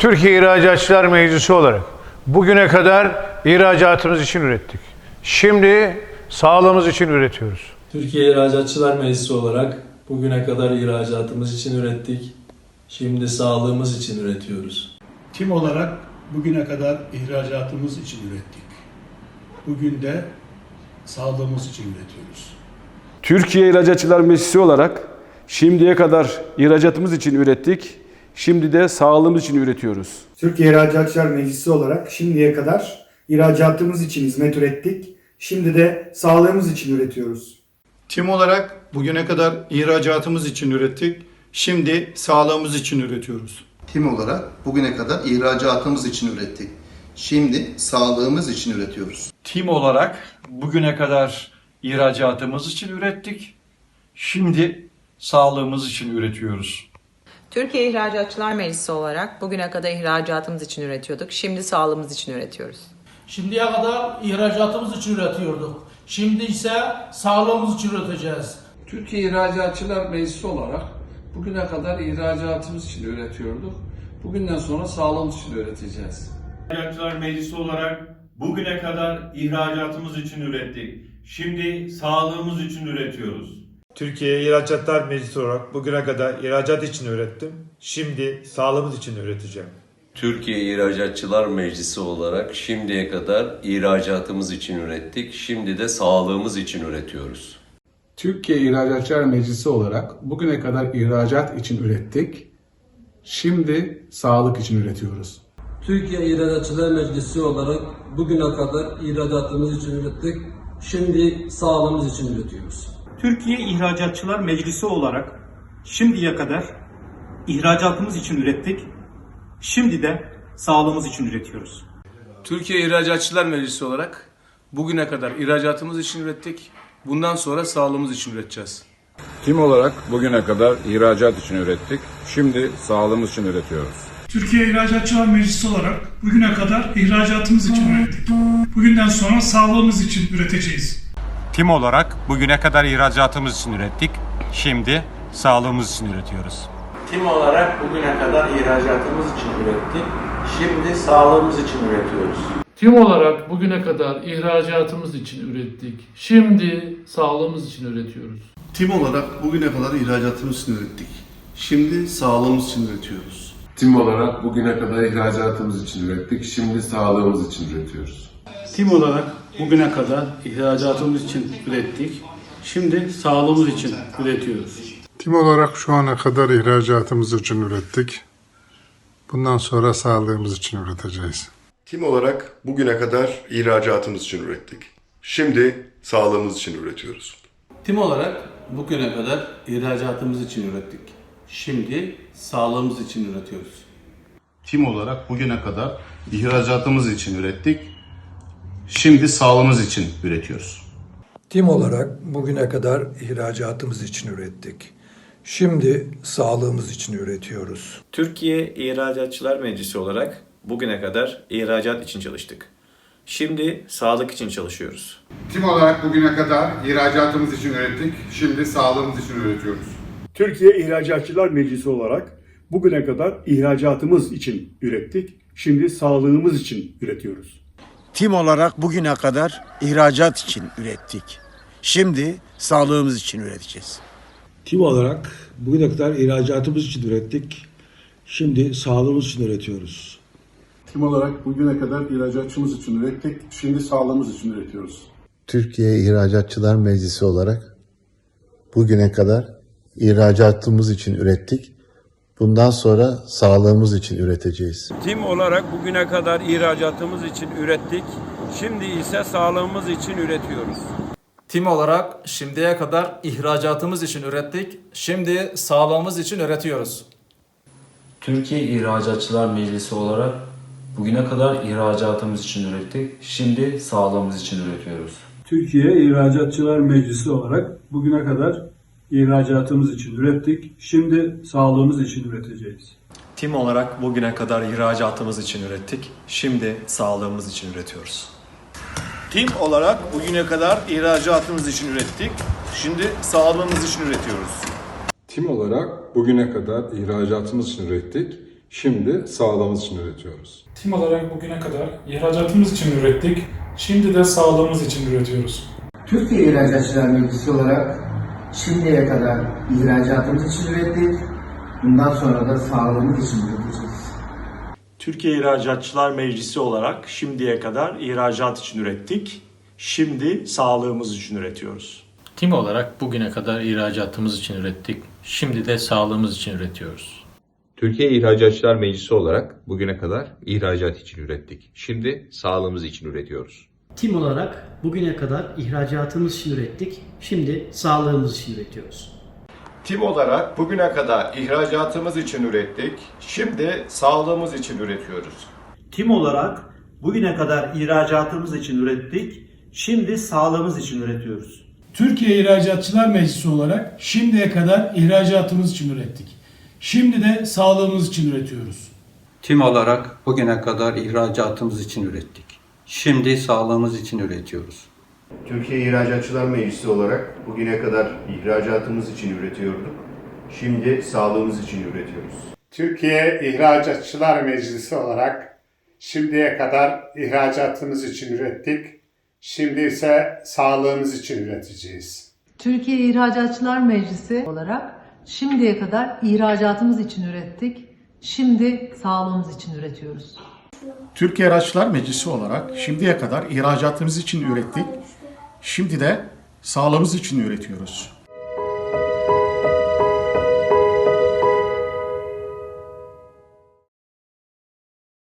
Türkiye İhracatçılar Meclisi olarak bugüne kadar ihracatımız için ürettik. Şimdi sağlığımız için üretiyoruz. Türkiye İhracatçılar Meclisi olarak bugüne kadar ihracatımız için ürettik. Şimdi sağlığımız için üretiyoruz. Tim olarak bugüne kadar ihracatımız için ürettik. Bugün de sağlığımız için üretiyoruz. Türkiye İhracatçılar Meclisi olarak şimdiye kadar ihracatımız için ürettik. Şimdi de sağlığımız için üretiyoruz. Türkiye İhracatçılar Meclisi olarak şimdiye kadar ihracatımız için hizmet ürettik. Şimdi de sağlığımız için üretiyoruz. Tim olarak bugüne kadar ihracatımız için ürettik. Şimdi sağlığımız için üretiyoruz. Tim olarak bugüne kadar ihracatımız için ürettik. Şimdi sağlığımız için üretiyoruz. Tim olarak bugüne kadar ihracatımız için ürettik. Şimdi sağlığımız için üretiyoruz. Türkiye İhracatçılar Meclisi olarak bugüne kadar ihracatımız için üretiyorduk. Şimdi sağlığımız için üretiyoruz. Şimdiye kadar ihracatımız için üretiyorduk. Şimdi ise sağlığımız için üreteceğiz. Türkiye İhracatçılar Meclisi olarak bugüne kadar ihracatımız için üretiyorduk. Bugünden sonra sağlığımız için üreteceğiz. İhracatçılar Meclisi olarak bugüne kadar ihracatımız için ürettik. Şimdi sağlığımız için üretiyoruz. Türkiye İhracatlar Meclisi olarak bugüne kadar ihracat için ürettim. Şimdi sağlığımız için üreteceğim. Türkiye İhracatçılar Meclisi olarak şimdiye kadar ihracatımız için ürettik. Şimdi de sağlığımız için üretiyoruz. Türkiye İhracatçılar Meclisi olarak bugüne kadar ihracat için ürettik. Şimdi sağlık için üretiyoruz. Türkiye İhracatçılar Meclisi olarak bugüne kadar ihracatımız için ürettik. Şimdi sağlığımız için üretiyoruz. Türkiye İhracatçılar Meclisi olarak şimdiye kadar ihracatımız için ürettik. Şimdi de sağlığımız için üretiyoruz. Türkiye İhracatçılar Meclisi olarak bugüne kadar ihracatımız için ürettik. Bundan sonra sağlığımız için üreteceğiz. Tim olarak bugüne kadar ihracat için ürettik. Şimdi sağlığımız için üretiyoruz. Türkiye İhracatçılar Meclisi olarak bugüne kadar ihracatımız için ürettik. Bugünden sonra sağlığımız için üreteceğiz. Tim olarak bugüne kadar ihracatımız için ürettik. Şimdi sağlığımız için üretiyoruz. Tim olarak bugüne kadar ihracatımız için ürettik. Şimdi sağlığımız için üretiyoruz. Tim olarak bugüne kadar ihracatımız için ürettik. Şimdi sağlığımız için üretiyoruz. Tim olarak bugüne kadar ihracatımız için ürettik. Şimdi sağlığımız için üretiyoruz. Tim olarak bugüne kadar ihracatımız için ürettik. Şimdi sağlığımız için üretiyoruz. Tim olarak bugüne kadar ihracatımız için ürettik. Şimdi sağlığımız için üretiyoruz. Tim olarak şu ana kadar ihracatımız için ürettik. Bundan sonra sağlığımız için üreteceğiz. Tim olarak bugüne kadar ihracatımız için ürettik. Şimdi sağlığımız için üretiyoruz. Tim olarak bugüne kadar ihracatımız için ürettik. Şimdi sağlığımız için üretiyoruz. Tim olarak bugüne kadar ihracatımız için ürettik. Şimdi sağlığımız için üretiyoruz. Tim olarak bugüne kadar ihracatımız için ürettik. Şimdi sağlığımız için üretiyoruz. Türkiye İhracatçılar Meclisi olarak bugüne kadar ihracat için çalıştık. Şimdi sağlık için çalışıyoruz. Tim olarak bugüne kadar ihracatımız için ürettik. Şimdi sağlığımız için üretiyoruz. Türkiye İhracatçılar Meclisi olarak bugüne kadar ihracatımız için ürettik. Şimdi sağlığımız için üretiyoruz. Tim olarak bugüne kadar ihracat için ürettik. Şimdi sağlığımız için üreteceğiz. Tim olarak bugüne kadar ihracatımız için ürettik. Şimdi sağlığımız için üretiyoruz. Tim olarak bugüne kadar ihracatçımız için ürettik. Şimdi sağlığımız için üretiyoruz. Türkiye İhracatçılar Meclisi olarak bugüne kadar ihracatımız için ürettik. Bundan sonra sağlığımız için üreteceğiz. Tim olarak bugüne kadar ihracatımız için ürettik. Şimdi ise sağlığımız için üretiyoruz. Tim olarak şimdiye kadar ihracatımız için ürettik. Şimdi sağlığımız için üretiyoruz. Türkiye İhracatçılar Meclisi olarak bugüne kadar ihracatımız için ürettik. Şimdi sağlığımız için üretiyoruz. Türkiye İhracatçılar Meclisi olarak bugüne kadar ihracatımız için ürettik. Şimdi sağlığımız için üreteceğiz. Tim olarak bugüne kadar ihracatımız için ürettik. Şimdi sağlığımız için üretiyoruz. Tim olarak bugüne kadar ihracatımız için ürettik. Şimdi sağlığımız için üretiyoruz. Tim olarak bugüne kadar ihracatımız için ürettik. Şimdi sağlığımız için üretiyoruz. Tim olarak bugüne kadar ihracatımız için ürettik. Şimdi de sağlığımız için üretiyoruz. Türkiye İhracatçılar Meclisi olarak şimdiye kadar ihracatımız için ürettik. Bundan sonra da sağlığımız için üreteceğiz. Türkiye İhracatçılar Meclisi olarak şimdiye kadar ihracat için ürettik. Şimdi sağlığımız için üretiyoruz. Tim olarak bugüne kadar ihracatımız için ürettik. Şimdi de sağlığımız için üretiyoruz. Türkiye İhracatçılar Meclisi olarak bugüne kadar ihracat için ürettik. Şimdi sağlığımız için üretiyoruz. Tim olarak bugüne kadar ihracatımız için ürettik. Şimdi sağlığımız için üretiyoruz. Tim olarak bugüne kadar ihracatımız için ürettik. Şimdi sağlığımız için üretiyoruz. Tim olarak bugüne kadar ihracatımız için ürettik. Şimdi sağlığımız için üretiyoruz. Türkiye İhracatçılar Meclisi olarak şimdiye kadar ihracatımız için ürettik. Şimdi de sağlığımız için üretiyoruz. Tim olarak bugüne kadar ihracatımız için ürettik. Şimdi sağlığımız için üretiyoruz. Türkiye İhracatçılar Meclisi olarak bugüne kadar ihracatımız için üretiyorduk. Şimdi sağlığımız için üretiyoruz. Türkiye İhracatçılar Meclisi olarak şimdiye kadar ihracatımız için ürettik. Şimdi ise sağlığımız için üreteceğiz. Türkiye İhracatçılar Meclisi olarak şimdiye kadar ihracatımız için ürettik. Şimdi sağlığımız için üretiyoruz. Türkiye İhracatçılar Meclisi olarak şimdiye kadar ihracatımız için ürettik. Şimdi de sağlığımız için üretiyoruz.